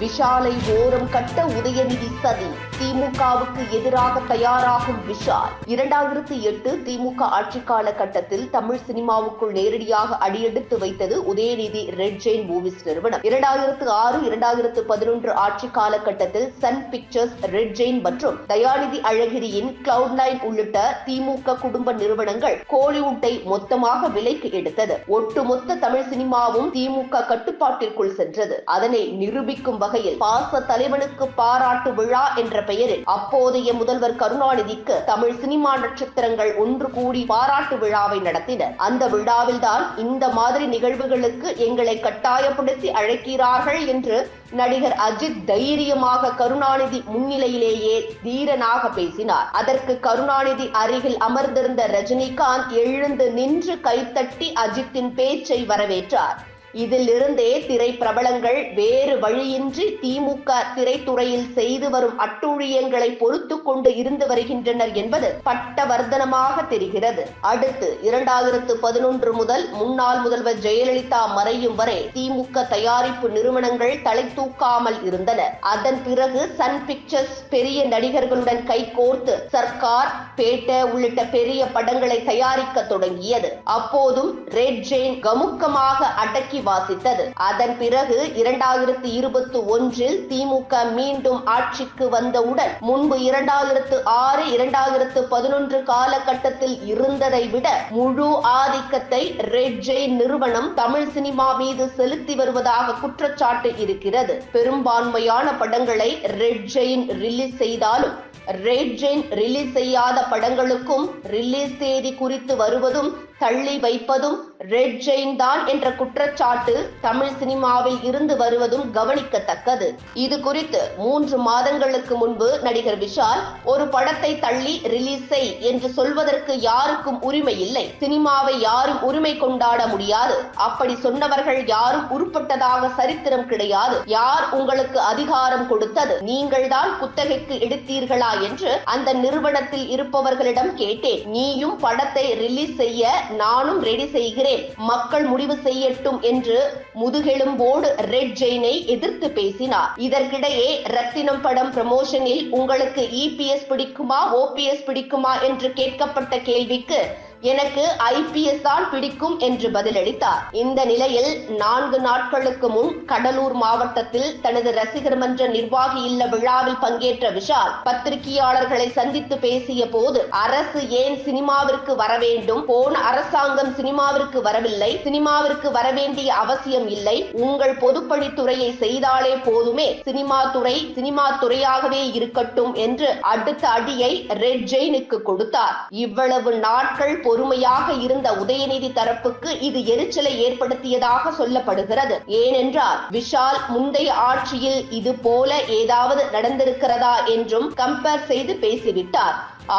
விஷாலை ஓரம் கட்ட உதயநிதி சதி. திமுகவுக்கு எதிராக தயாராகும் விஷால். இரண்டாயிரத்தி எட்டு திமுக ஆட்சி காலகட்டத்தில் தமிழ் சினிமாவுக்குள் நேரடியாக அடியெடுத்து வைத்தது உதயநிதி ரெட் ஜெயின் மூவிஸ் நிறுவனம். இரண்டாயிரத்து ஆறு இரண்டாயிரத்து பதினொன்று ஆட்சி காலகட்டத்தில் சன் பிக்சர்ஸ் ரெட் ஜெயின் மற்றும் தயாநிதி அழகிரியின் கிளவுட் நைன் உள்ளிட்ட திமுக குடும்ப நிறுவனங்கள் கோலிவுட்டை மொத்தமாக விலைக்கு எடுத்தது. ஒட்டுமொத்த தமிழ் சினிமாவும் திமுக கட்டுப்பாட்டிற்குள் சென்றது. அதனை நிரூபிக்கும் வகையில் பாச தலைவனுக்கு பாராட்டு விழா என்ற பெயரில் அப்போதைய முதல்வர் கருணாநிதிக்கு தமிழ் சினிமா நட்சத்திரங்கள் ஒன்று கூடி பாராட்டு விழாவை நடத்தினர். அந்த விழாவில்தான் இந்த மாதிரி நிகழ்வுகளுக்கு எங்களை கட்டாயப்படுத்தி அழைக்கிறார்கள் என்று நடிகர் அஜித் தைரியமாக கருணாநிதி முன்னிலையிலேயே தீரனாக பேசினார். அதற்கு கருணாநிதி அருகில் அமர்ந்திருந்த ரஜினிகாந்த் எழுந்து நின்று கைத்தட்டி அஜித்தின் பேச்சை வரவேற்றார். இதிலிருந்தே திரை பிரபலங்கள் வேறு வழியின்றி திமுக திரைத்துறையில் செய்து வரும் அட்டூழியங்களை பொறுத்து கொண்டு இருந்து வருகின்றனர் என்பது பட்டவர்த்தனமாக தெரிகிறது. அடுத்து இரண்டாயிரத்து பதினொன்று முதல் முன்னாள் முதல்வர் ஜெயலலிதா மறையும் வரை திமுக தயாரிப்பு நிறுவனங்கள் தலை தூக்காமல் இருந்தன. அதன் பிறகு சன் பிக்சர்ஸ் பெரிய நடிகர்களுடன் கைகோர்த்து சர்க்கார் பேட்ட உள்ளிட்ட பெரிய படங்களை தயாரிக்க தொடங்கியது. அப்போதும் ரெட் ஜெயின் கமுக்கமாக அடக்கி வாசித்தது. அதன் பிறகு இரண்டாயிரத்தி இருபத்தி ஒன்றில் திமுக மீண்டும் ஆட்சிக்கு வந்தவுடன் முன்பு இரண்டாயிரத்து ஆறு இரண்டாயிரத்து பதினொன்று காலகட்டத்தில் இருந்ததை விட முழு ஆதிக்கத்தை ரெட் ஜெயின் நிறுவனம் தமிழ் சினிமா மீது செலுத்தி வருவதாக குற்றச்சாட்டு இருக்கிறது. பெரும்பான்மையான படங்களை ரெட் ஜெயின் ரிலீஸ் செய்தாலும் ரெட் ஜெயின் ரிலீஸ் செய்யாத படங்களுக்கும் ரிலீஸ் தேதி குறித்து வருவதும் தள்ளி வைப்பதும் ரெட் ஜெயின் தான் என்ற குற்றச்சாட்டு தமிழ் சினிமாவில் இருந்து வருவதும் கவனிக்கத்தக்கது. இது குறித்து மூன்று மாதங்களுக்கு முன்பு நடிகர் விஷால் ஒரு படத்தை தள்ளி ரிலீஸ் செய் என்று சொல்வதற்கு யாருக்கும் உரிமை இல்லை. சினிமாவை யாரும் உரிமை கொண்டாட முடியாது. அப்படி சொன்னவர்கள் யாரும் உருப்பட்டதாக சரித்திரம் கிடையாது. யார் உங்களுக்கு அதிகாரம் கொடுத்தது? நீங்கள் தான் குத்தகைக்கு எடுத்தீர்களா என்று அந்த நிறுவனத்தில் இருப்பவர்களிடம் கேட்டேன். நீயும் படத்தை ரிலீஸ் செய்ய நானும் ரெடி செய்கிறேன். மக்கள் முடிவு செய்யட்டும் என்று முதுகெலும்போடு ரெட் ஜெயினை எதிர்த்து பேசினார். இதற்கிடையே ரத்தினம் படம் ப்ரமோஷனில் உங்களுக்கு இபிஎஸ் பிடிக்குமா ஓபிஎஸ் பிடிக்குமா என்று கேட்கப்பட்ட கேள்விக்கு எனக்கு ஐபிஎஸ் தான் பிடிக்கும் என்று பதிலளித்தார். இந்த நிலையில் நான்கு நாட்களுக்கு முன் கடலூர் மாவட்டத்தில் தனது ரசிகர் மன்ற நிர்வாகி இல்ல விழாவில் பங்கேற்ற விஷால் பத்திரிகையாளர்களை சந்தித்து பேசிய போது அரசு ஏன் சினிமாவிற்கு வர வேண்டும்? போன அரசாங்கம் சினிமாவிற்கு வரவில்லை. சினிமாவிற்கு வரவேண்டிய அவசியம் இல்லை. உங்கள் பொதுப்பணித்துறையை செய்தாலே போதுமே. சினிமா துறை சினிமா துறையாகவே இருக்கட்டும் என்று அடுத்த அடியை ரெட் ஜெயினுக்கு கொடுத்தார். இவ்வளவு நாட்கள் பொறுமையாக இருந்த உதயநிதி தரப்புக்கு இது எரிச்சலை ஏற்படுத்தியதாக சொல்லப்படுகிறது. ஏனென்றால் விஷால் முந்தைய ஆட்சியில் இது போல ஏதாவது நடந்திருக்கிறதா என்றும் கம்பேர் செய்து பேசிவிட்டார்.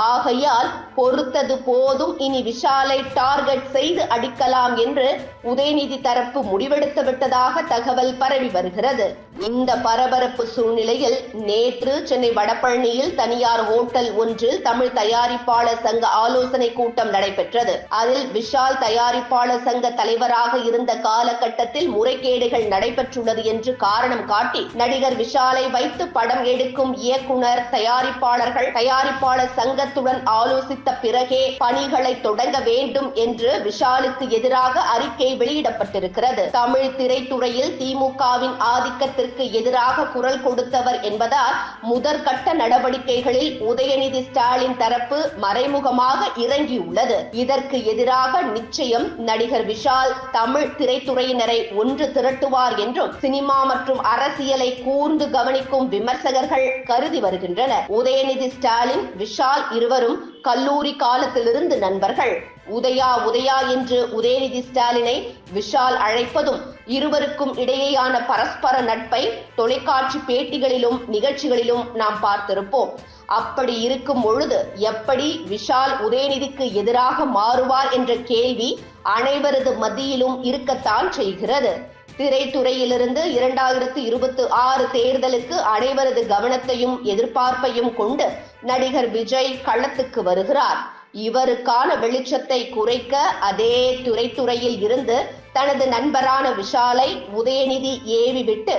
ஆகையால் பொறுத்தது போதும் இனி விஷாலை டார்கெட் செய்து அடிக்கலாம் என்று உதயநிதி தரப்பு முடிவெடுத்து விட்டதாக தகவல் பரவி வருகிறது. இந்த பரபரப்பு சூழ்நிலையில் நேற்று சென்னை வடபழனியில் தனியார் ஹோட்டல் ஒன்றில் தமிழ் தயாரிப்பாளர் சங்க ஆலோசனை கூட்டம் நடைபெற்றது. அதில் விஷால் தயாரிப்பாளர் சங்க தலைவராக இருந்த காலகட்டத்தில் முறைகேடுகள் நடைபெற்றுள்ளது என்று காரணம் காட்டி நடிகர் விஷாலை வைத்து படம் எடுக்கும் இயக்குனர் தயாரிப்பாளர்கள் தயாரிப்பாளர் சங்கத்துடன் ஆலோசித்த பிறகே பணிகளை தொடங்க வேண்டும் என்று விஷாலுக்கு எதிராக அறிக்கை வெளியிடப்பட்டிருக்கிறது. தமிழ் திரைத்துறையில் திமுகவின் ஆதிக்கத்திற்கு எதிராக குரல் கொடுத்தவர் என்பதால் முதற்கட்ட நடவடிக்கைகளில் உதயநிதி ஸ்டாலின் தரப்பு மறைமுகமாக இறங்கியுள்ளது. இதற்கு எதிராக நிச்சயம் நடிகர் விஷால் தமிழ் திரைத்துறையினரை ஒன்று திரட்டுவார் என்றும் சினிமா மற்றும் அரசியலை கூர்ந்து கவனிக்கும் விமர்சகர்கள் கருதி வருகின்றனர். உதயநிதி ஸ்டாலின் விஷால் இருவரும் கல்லூரி காலத்திலிருந்து நண்பர்கள். உதயா உதயா என்று உதயநிதி ஸ்டாலினை விஷால் அழைப்பதும் இருவருக்கும் இடையேயான பரஸ்பர நட்பை தொலைக்காட்சி பேட்டிகளிலும் நிகழ்ச்சிகளிலும் நாம் பார்த்திருப்போம். அப்படி இருக்கும் பொழுது எப்படி விஷால் உதயநிதிக்கு எதிராக மாறுவார் என்ற கேள்வி அனைவரது மத்தியிலும் இருக்கத்தான் செய்கிறது. திரைத்துறையிலிருந்து இரண்டாயிரத்து இருபத்தி ஆறு தேர்தலுக்கு அனைவரது கவனத்தையும் எதிர்பார்ப்பையும் கொண்டு நடிகர் விஜய் களத்துக்கு வருகிறார். இவருக்கான வெளிச்சத்தை குறைக்க அதே துறைத்துறையில் இருந்து தனது நண்பரான விஷாலை உதயநிதி ஏவி விட்டு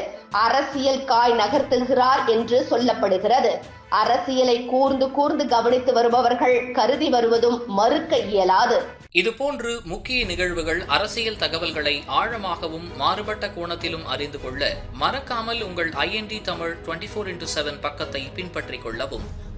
அரசியல் காய் நகர்த்துகிறார் என்று சொல்லப்படுகிறது. அரசியலை கூர்ந்து கூர்ந்து கவனித்து வருபவர்கள் கருதி வருவதும் மறுக்க இயலாது. இதுபோன்று முக்கிய நிகழ்வுகள் அரசியல் தகவல்களை ஆழமாகவும் மாறுபட்ட கோணத்திலும் அறிந்து கொள்ள மறக்காமல் உங்கள் INT Tamil twenty four into seven பக்கத்தை பின்பற்றிக் கொள்ளவும்.